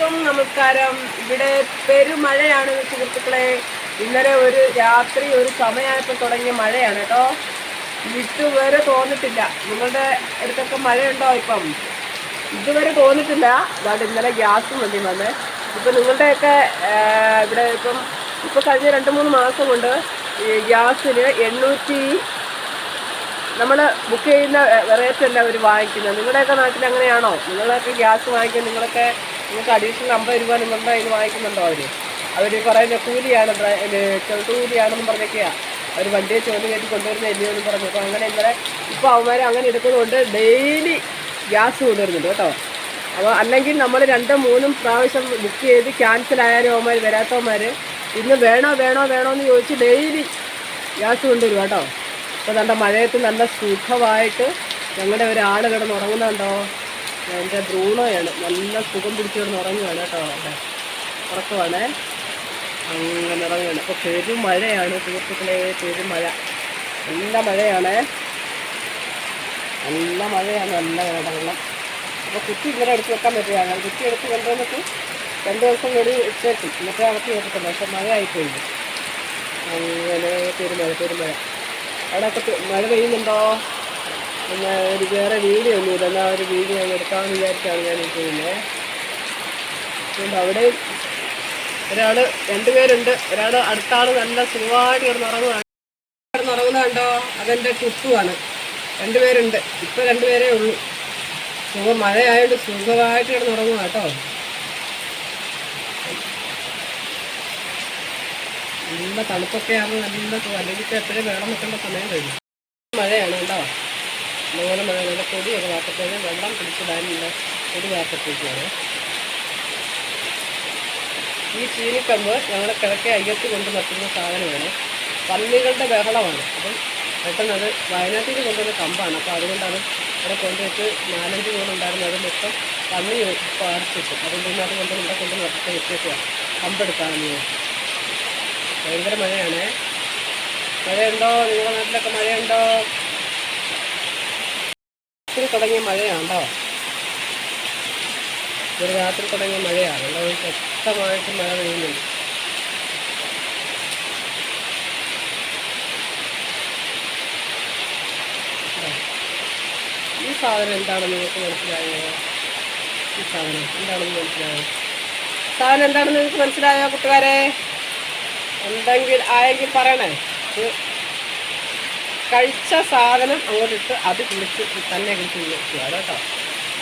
എല്ലാവർക്കും നമസ്കാരം. ഇവിടെ പെരുമഴയാണ് സുഹൃത്തുക്കളെ. ഇന്നലെ ഒരു രാത്രി ഒരു സമയമായപ്പോൾ തുടങ്ങിയ മഴയാണ് കേട്ടോ. ഇതുവരെ തോന്നിട്ടില്ല. നിങ്ങളുടെ അടുത്തൊക്കെ മഴയുണ്ടോ ഇപ്പം? ഇതുവരെ തോന്നിട്ടില്ല. അതാണ്ട് ഇന്നലെ ഗ്യാസും വേണ്ടി വന്ന്. ഇപ്പം നിങ്ങളുടെയൊക്കെ ഇവിടെ ഇപ്പം ഇപ്പം കഴിഞ്ഞ രണ്ട് മൂന്ന് മാസം കൊണ്ട് ഗ്യാസിന് എണ്ണൂറ്റി നമ്മൾ ബുക്ക് ചെയ്യുന്ന റേറ്റ് അല്ല അവർ വാങ്ങിക്കുന്നത്. നിങ്ങളുടെയൊക്കെ നാട്ടിൽ അങ്ങനെയാണോ? നിങ്ങളൊക്കെ ഗ്യാസ് വാങ്ങിക്കാൻ നിങ്ങളൊക്കെ നിങ്ങൾക്ക് അഡീഷണൽ അമ്പത് രൂപ നിങ്ങളുടെ കയ്യിൽ വാങ്ങിക്കുന്നുണ്ടോ അവർ അവർ കുറേ കൂലിയാണ് കൂലിയാണെന്ന് പറഞ്ഞൊക്കെയാണ് അവർ വണ്ടിയെ ചോദ്യം കയറ്റി കൊണ്ടുവരുന്ന ഇല്ലയോ എന്ന് പറഞ്ഞു. അപ്പോൾ അങ്ങനെ ഇന്നലെ ഇപ്പോൾ അവന്മാർ അങ്ങനെ എടുക്കുന്നതുകൊണ്ട് ഡെയിലി ഗ്യാസ് കൊണ്ടുവരുന്നുണ്ട് കേട്ടോ. അപ്പോൾ അല്ലെങ്കിൽ നമ്മൾ രണ്ടും മൂന്നും പ്രാവശ്യം ബുക്ക് ചെയ്ത് ക്യാൻസൽ ആയാലും അവന്മാർ വരാത്തവന്മാർ ഇന്ന് വേണോ വേണോ വേണോ എന്ന് ചോദിച്ച് ഡെയിലി ഗ്യാസ് കൊണ്ടുവരും കേട്ടോ. അപ്പോൾ നല്ല മഴയത്ത് നല്ല സുഖമായിട്ട് ഞങ്ങളുടെ ഒരാൾ കിടന്ന് ഉറങ്ങുന്നുണ്ടോ? എന്റെ ബ്രൂണോയാണ് നല്ല സുഖം പിടിച്ചുകൊണ്ട് ഉറങ്ങുകയാണ് കേട്ടോ. അവിടെ ഉറക്കമാണ്? അങ്ങനെ ഉറങ്ങുകയാണ് അപ്പോൾ പെരുമഴയാണ് സുഹൃത്തുക്കളെ പെരുമഴ. നല്ല മഴയാണ്. നല്ല മഴയാണ് നല്ല വെള്ളം അപ്പോൾ കുറ്റി ഇങ്ങനെ എടുത്ത് വെക്കാൻ പറ്റുകയാണ്. കുത്തി എടുത്ത് കൊണ്ടുവന്നിട്ട് രണ്ട് ദിവസം കൂടി വെച്ചേക്കും എന്നിട്ട് അവർക്ക് വെക്കത്തില്ല പക്ഷെ മഴ ആയിപ്പോയി അങ്ങനെ പെരുമഴ പെരുമഴ. അവിടെയൊക്കെ മഴ പെയ്യുന്നുണ്ടോ? പിന്നെ ഒരു വേറെ വീഡിയോ ഒന്നുമില്ല എന്നാൽ ഒരു വീഡിയോ അങ്ങ് എടുക്കാമെന്ന് വിചാരിച്ചാണ് ഞാൻ ചെയ്യുന്നത് അതുകൊണ്ട് അവിടെ ഒരാൾ രണ്ടുപേരുണ്ട് ഒരാൾ അടുത്ത ആൾ നല്ല സുഖമായിട്ട് കിടന്ന് ഉറങ്ങുകയാണ് കിടന്ന് ഉറങ്ങുന്നത് കണ്ടോ? അതെന്റെ കുട്ടുവാണ് രണ്ടുപേരുണ്ട് ഇപ്പം രണ്ടുപേരേ ഉള്ളൂ. സുഖം മഴയായിട്ട് സുഖമായിട്ട് കിടന്ന് ഉറങ്ങുക കേട്ടോ. നല്ല തണുപ്പൊക്കെ നല്ല അല്ലെങ്കിൽ എപ്പോഴും വേണം നിൽക്കേണ്ട സമയം കഴിഞ്ഞു. മഴയാണ് കേട്ടോ മഴ നല്ല പൊടിയൊക്കെ വാർത്തപ്പോഴും വെള്ളം പിടിച്ചിടാനുള്ള പൊടി വാർത്തപ്പോഴാണ് ഈ ചീനിക്കമ്പ് ഞങ്ങൾ കിഴക്കേ അയ്യത്ത് കൊണ്ട് നട്ടുന്ന സാധനമാണ്. പന്നികളുടെ ബഹളമാണ്. അപ്പം പെട്ടെന്ന് അത് വയനാട്ടിൽ കൊണ്ടുവന്ന കമ്പാണ്. അപ്പോൾ അതുകൊണ്ടാണ് ഇവിടെ കൊണ്ടുവച്ച് നാലഞ്ച് നൂറുണ്ടായിരുന്നു അത് മൊത്തം പന്നി പാർപ്പിച്ചു അതുകൊണ്ട് തന്നെ അത് കൊണ്ട് ഇവിടെ കൊണ്ട് നട്ടിട്ട് വെച്ചേക്കുകയാണ് കമ്പെടുക്കാമെന്ന് ഭയങ്കര മഴയാണേ. മഴയുണ്ടോ? നിങ്ങളുടെ നാട്ടിലൊക്കെ മഴയുണ്ടോ? തുടങ്ങിയ മഴയാണ്ടോ ഒരു രാത്രി തുടങ്ങിയ മഴയാണ്. അതുകൊണ്ട് ശക്തമായിട്ട് മഴ പെയ്യുന്നുണ്ട്. ഈ സാധനം എന്താണെന്ന് നിങ്ങൾക്ക് മനസ്സിലായോ? ഈ സാധനം എന്താണെന്ന് മനസ്സിലായോ? സാധനം എന്താണെന്ന് നിങ്ങൾക്ക് മനസ്സിലായോ കൂട്ടുകാരെ? എന്തെങ്കിലും ആയെങ്കിൽ പറയണേ. കഴിച്ച സാധനം അങ്ങോട്ടിട്ട് അത് കുളിച്ച് തന്നെ കുളിച്ച് കേട്ടോ.